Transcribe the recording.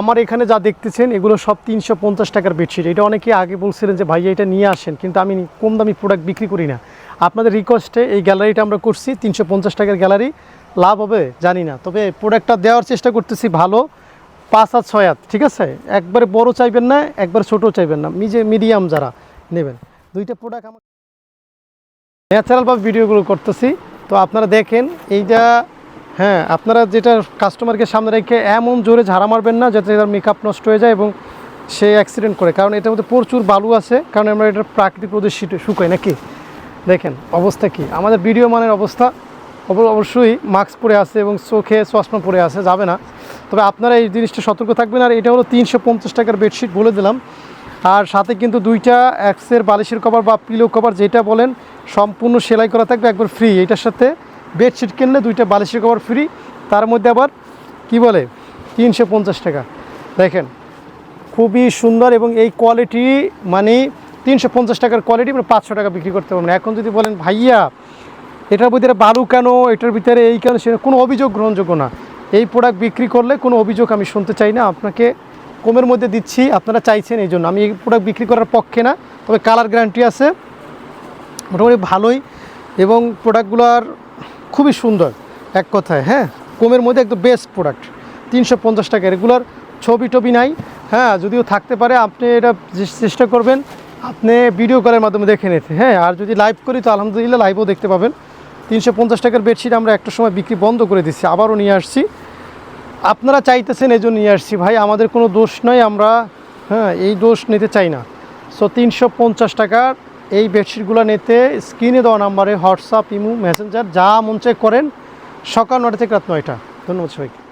আমার এখানে যা দেখতেছেন, এগুলো সব তিনশো পঞ্চাশ টাকার বেডশিট এটা অনেকে আগে বলছিলেন যে, ভাইয়া, এটা নিয়ে আসেন। কিন্তু আমি কম দামি প্রোডাক্ট বিক্রি করি না। আপনাদের রিকোয়েস্টে এই গ্যালারিটা আমরা করছি, তিনশো পঞ্চাশ টাকার গ্যালারি লাভ হবে? জানি না। তবে প্রোডাক্টটা দেওয়ার চেষ্টা করতেছি ভালো। পাঁচ হাত ছয় হাত ঠিক আছে? একবারে বড় চাইবেন না, একবার ছোট চাইবেন না। নিজে মিডিয়াম যারা নেবেন। দুইটা প্রোডাক্ট আমার ন্যাচারালভাবে ভিডিওগুলো করতেছি। তো আপনারা দেখেন, এইটা হ্যাঁ আপনারা যেটা কাস্টমারকে সামনে রেখে এমন জোরে ঝাড়া মারবেন না যাতে তার মেকআপ নষ্ট হয়ে যায় এবং সে অ্যাক্সিডেন্ট করে। কারণ এটার মধ্যে প্রচুর বালু আছে, কারণ আমরা এটা প্রাকৃতিক রোদে শীতে- শুকাই নাকি? দেখেন, অবস্থা কি? আমাদের ভিডিও মানের অবস্থা অব- অবশ্যই মাস্ক পরে আছে এবং চোখে চশমা পরে আছে, যাবে না। তবে আপনারা এই জিনিসটা সতর্ক থাকবেন। আর এটা হলো তিনশো পঞ্চাশ টাকার বেডশিট বলে দিলাম। আর সাথে কিন্তু দুইটা অ্যাক্সের বালিশের কভার বা পিলো কভার যেটা বলেন, সম্পূর্ণ সেলাই করা থাকবে একবার ফ্রি এটার সাথে বেডশিট কিনলে দুইটা বালিশের কভার ফ্রি, তার মধ্যে আবার কি বলে, তিনশো পঞ্চাশ টাকা। দেখেন, খুবই সুন্দর এবং এই কোয়ালিটি মানে তিনশো পঞ্চাশ টাকার কোয়ালিটি মানে পাঁচশো টাকা বিক্রি করতে পারবেন। এখন যদি বলেন, ভাইয়া, এটার ভিতরে বালু কেন? এটার ভিতরে এই কেন? সেটা কোনো অভিযোগ গ্রহণযোগ্য না। এই প্রোডাক্ট বিক্রি করলে কোনো অভিযোগ আমি শুনতে চাই না। আপনাকে কমের মধ্যে দিচ্ছি, আপনারা চাইছেন এই জন্য। আমি এই প্রোডাক্ট বিক্রি করার পক্ষে না, তবে কালার গ্যারান্টি আছে। মোটামুটি ভালোই এবং প্রোডাক্টগুলোর খুবই সুন্দর, এক কথায় হ্যাঁ? কমের মধ্যে একদম বেস্ট প্রোডাক্ট তিনশো পঞ্চাশ টাকা রেগুলার ছবি টবি নাই হ্যাঁ? যদিও থাকতে পারে, আপনি এটা চেষ্টা করবেন, আপনি ভিডিও কলের মাধ্যমে দেখে নিতে হ্যাঁ? আর যদি লাইভ করি, তো আলহামদুলিল্লাহ লাইভও দেখতে পাবেন। তিনশো পঞ্চাশ টাকার বেডশিট আমরা একটা সময় বিক্রি বন্ধ করে দিচ্ছি আবারও নিয়ে আসছি। আপনারা চাইতেছেন, এই জন্য নিয়ে আসছি। ভাই, আমাদের কোনো দোষ নয় আমরা হ্যাঁ এই দোষ নিতে চাই না। সো তিনশো পঞ্চাশ টাকার এই বেডশিটগুলো নিতে স্ক্রিনে দেওয়া নাম্বারে হোয়াটসঅ্যাপ, ইমু, মেসেঞ্জার, যা মন চেক করেন সকাল নটা থেকে রাত নয়টা। ধন্যবাদ সবাইকে।